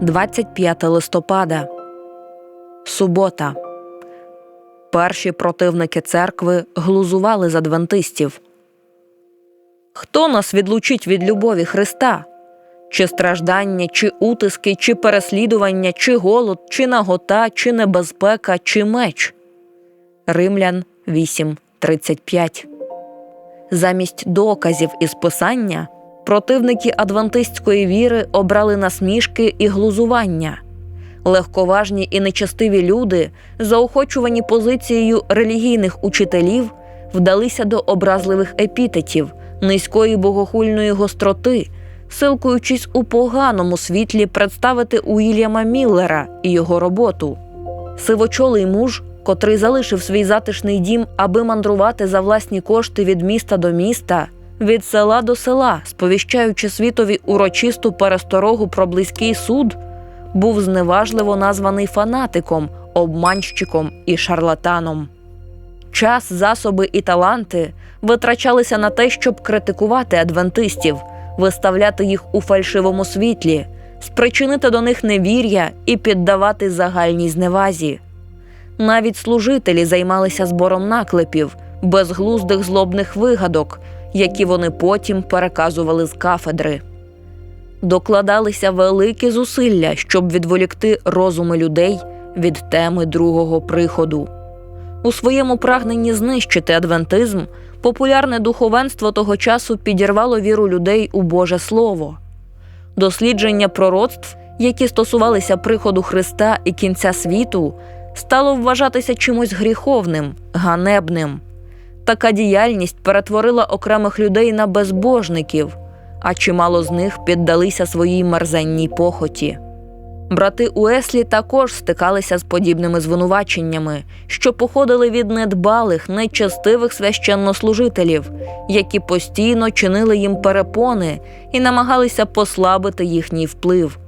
25 листопада. Субота. Перші противники церкви глузували з адвентистів. Хто нас відлучить від любові Христа? Чи страждання, чи утиски, чи переслідування, чи голод, чи нагота, чи небезпека, чи меч? Римлян 8.35 Замість доказів із писання противники адвентистської віри обрали насмішки і глузування. Легковажні і нечестиві люди, заохочувані позицією релігійних учителів, вдалися до образливих епітетів, низької богохульної гостроти, силкуючись у поганому світлі представити Уільяма Міллера і його роботу. Сивочолий муж, котрий залишив свій затишний дім, аби мандрувати за власні кошти від міста до міста, від села до села, сповіщаючи світові урочисту пересторогу про близький суд, був зневажливо названий фанатиком, обманщиком і шарлатаном. Час, засоби і таланти витрачалися на те, щоб критикувати адвентистів, виставляти їх у фальшивому світлі, спричинити до них невір'я і піддавати загальній зневазі. Навіть служителі займалися збором наклепів, безглуздих злобних вигадок, які вони потім переказували з кафедри. Докладалися великі зусилля, щоб відволікти розуми людей від теми другого приходу. У своєму прагненні знищити адвентизм популярне духовенство того часу підірвало віру людей у Боже Слово. Дослідження пророцтв, які стосувалися приходу Христа і кінця світу, стало вважатися чимось гріховним, ганебним. Така діяльність перетворила окремих людей на безбожників, а чимало з них піддалися своїй мерзенній похоті. Брати Уеслі також стикалися з подібними звинуваченнями, що походили від недбалих, нечестивих священнослужителів, які постійно чинили їм перепони і намагалися послабити їхній вплив.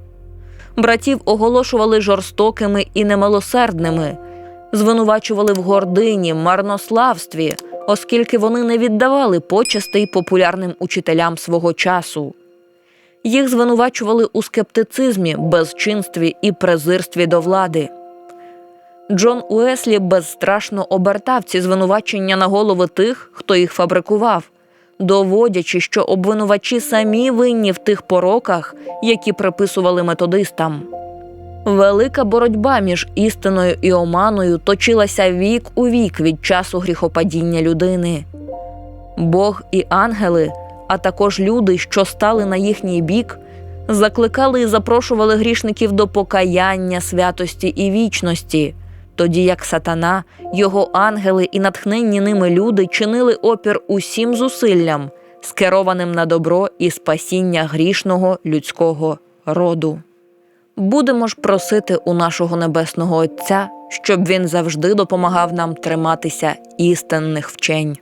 Братів оголошували жорстокими і немилосердними, звинувачували в гордині, марнославстві, оскільки вони не віддавали почестей популярним учителям свого часу. Їх звинувачували у скептицизмі, безчинстві і презирстві до влади. Джон Уеслі безстрашно обертав ці звинувачення на голови тих, хто їх фабрикував, доводячи, що обвинувачі самі винні в тих пороках, які приписували методистам. Велика боротьба між істиною і оманою точилася вік у вік від часу гріхопадіння людини. Бог і ангели, а також люди, що стали на їхній бік, закликали і запрошували грішників до покаяння, святості і вічності, тоді як сатана, його ангели і натхненні ними люди чинили опір усім зусиллям, скерованим на добро і спасіння грішного людського роду. Будемо ж просити у нашого небесного Отця, щоб він завжди допомагав нам триматися істинних вчень.